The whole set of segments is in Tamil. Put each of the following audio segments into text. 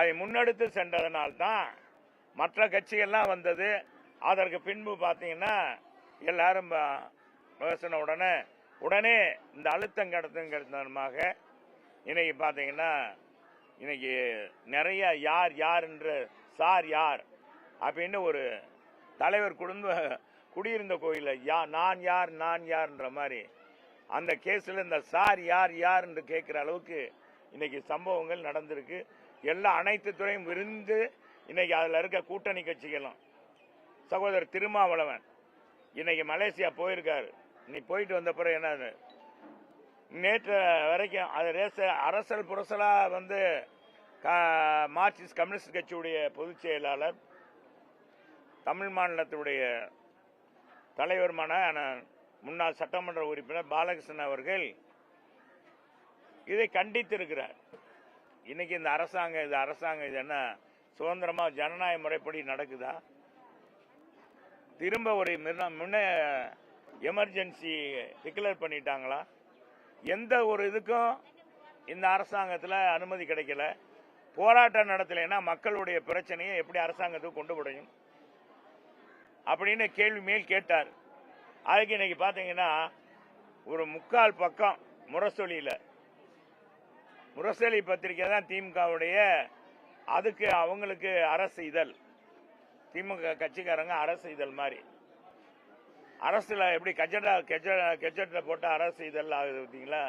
அதை முன்னெடுத்து சென்றதனால்தான் மற்ற கட்சிகள்லாம் வந்தது. அதற்கு பின்பு பார்த்தீங்கன்னா எல்லாரும் ப- பேசின உடனே உடனே இந்த அழுத்தம் கடத்துங்கிறதுமாக இன்னைக்கு பார்த்தீங்கன்னா இன்னைக்கு நிறைய யார் யார் என்று சார் யார் அப்படின்னு ஒரு தலைவர் குடும்ப குடியிருந்த கோயிலில் யா நான் யார் நான் யார்ன்ற மாதிரி அந்த கேஸில் இந்த சார் யார் யார் என்று கேட்குற அளவுக்கு இன்னைக்கு சம்பவங்கள் நடந்திருக்கு. எல்லா அனைத்து துறையும் விருந்து இன்னைக்கு அதில் இருக்க கூட்டணி கட்சிகளும். சகோதரர் திருமாவளவன் இன்னைக்கு மலேசியா போயிருக்காரு. இன்னைக்கு போயிட்டு வந்த பிறகு என்ன நேற்று வரைக்கும் அது ரேச அரசல் புரசலா வந்து மார்க்சிஸ்ட் கம்யூனிஸ்ட் கட்சியுடைய பொதுச் செயலாளர் தமிழ் மாநிலத்துடைய தலைவருமான முன்னாள் சட்டமன்ற உறுப்பினர் பாலகிருஷ்ணன் அவர்கள் இதை கண்டித்திருக்கிறார். இன்னைக்கு இந்த அரசாங்கம் இது அரசாங்கம் இது என்ன? சுதந்திரமா ஜனநாயக முறைப்படி நடக்குதா? திரும்ப ஒரு முன்ன எமர்ஜென்சி டிக்ளேர் பண்ணிட்டாங்களா? எந்த ஒரு இதுக்கும் இந்த அரசாங்கத்தில் அனுமதி கிடைக்கல. போராட்டம் நடத்தலைன்னா மக்களுடைய பிரச்சனையை எப்படி அரசாங்கத்துக்கு கொண்டு முடியும் அப்படின்னு கேள்வி மேல் கேட்டார். அதுக்கு இன்னைக்கு பார்த்தீங்கன்னா ஒரு முக்கால் பக்கம் முரசொலியில் முரசொலி பத்திரிக்கை தான் திமுகவுடைய அதுக்கு அவங்களுக்கு அரசு இதழ். திமுக கட்சிக்காரங்க அரசு இதழ் மாதிரி. அரசில் எப்படி கஜெட்டா கெஜெட்டில் போட்ட அரசு இதழ் ஆகுது பார்த்தீங்களா?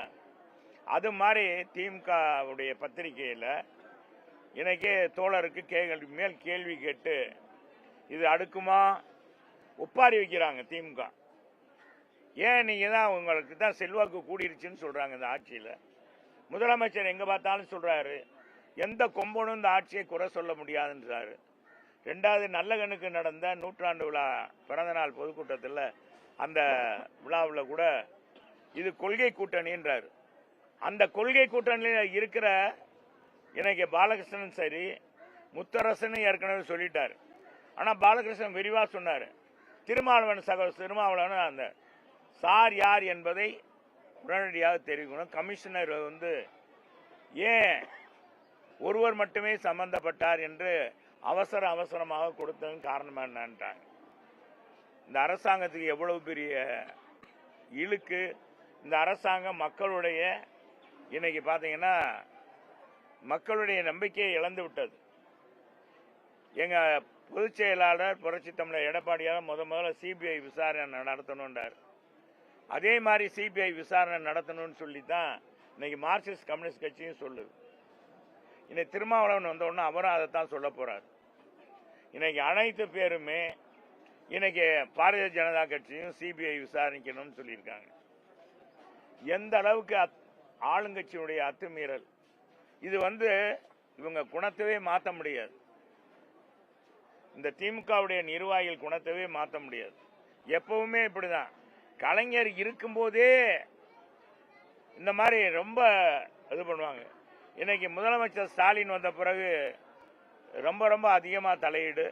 அது மாதிரி திமுகவுடைய பத்திரிகையில் இன்றைக்கே தோழருக்கு கேள்வி மேல் கேள்வி கேட்டு இது அடுக்குமா? ஒப்பாரி வைக்கிறாங்க திமுக. ஏன் நீங்கள் தான் உங்களுக்கு தான் செல்வாக்கு கூடிருச்சுன்னு சொல்கிறாங்க இந்த ஆட்சியில்? முதலமைச்சர் எங்க பார்த்தாலும் சொல்றாரு எந்த கொம்பனும் இந்த ஆட்சியை குறை சொல்ல முடியாதுன்றாரு. ரெண்டாவது நல்ல கண்ணுக்கு நடந்த நூற்றாண்டு விழா பிறந்தநாள் பொதுக்கூட்டத்தில் அந்த விழாவில் கூட இது கொள்கை கூட்டணின்றார். அந்த கொள்கை கூட்டணியில் இருக்கிற இன்னைக்கு பாலகிருஷ்ணன் சரி முத்தரசன் ஏற்கனவே சொல்லிட்டார். ஆனால் பாலகிருஷ்ணன் விரிவாக சொன்னார். திருமாவளவன் சகோதரர் திருமாவளவன் அந்த சார் யார் என்பதை உடனடியாக தெரிவிக்கணும். கமிஷனர் வந்து ஏன் ஒருவர் மட்டுமே சம்பந்தப்பட்டார் என்று அவசர அவசரமாக கொடுத்ததும் காரணம் என்னன்றாங்க இந்த அரசாங்கத்துக்கு எவ்வளவு பெரிய இழுக்கு இந்த அரசாங்கம் மக்களுடைய இன்னைக்கு பார்த்தீங்கன்னா மக்களுடைய நம்பிக்கையை இழந்து விட்டது. எங்கள் பொதுச் செயலாளர் புரட்சி தமிழர் எடப்பாடியாக முத முதல்ல சிபிஐ விசாரணை நடத்தணுன்றார் அதே மாதிரி சிபிஐ விசாரணை நடத்தணும்னு சொல்லி தான் இன்னைக்கு மார்க்சிஸ்ட் கம்யூனிஸ்ட் கட்சியும் சொல்லுது. இன்னைக்கு திருமாவளவன் வந்த அவரும் அதை தான் சொல்ல போகிறார் இன்னைக்கு அனைத்து பேருமே இன்னைக்கு பாரதிய ஜனதா கட்சியும் சிபிஐ விசாரிக்கணும்னு சொல்லியிருக்காங்க. எந்த அளவுக்கு அத்- ஆளுங்கட்சியினுடைய அத்துமீறல்? இது வந்து இவங்க குணத்தவே மாற்ற முடியாது. இந்த திமுகவுடைய நிர்வாகிகள் குணத்தவே மாற்ற முடியாது. எப்பவுமே இப்படிதான். கலைஞர் இருக்கும்போதே இந்த மாதிரி ரொம்ப இது பண்ணுவாங்க. இன்னைக்கு முதலமைச்சர் ஸ்டாலின் வந்த பிறகு ரொம்ப ரொம்ப அதிகமாக தலையீடு.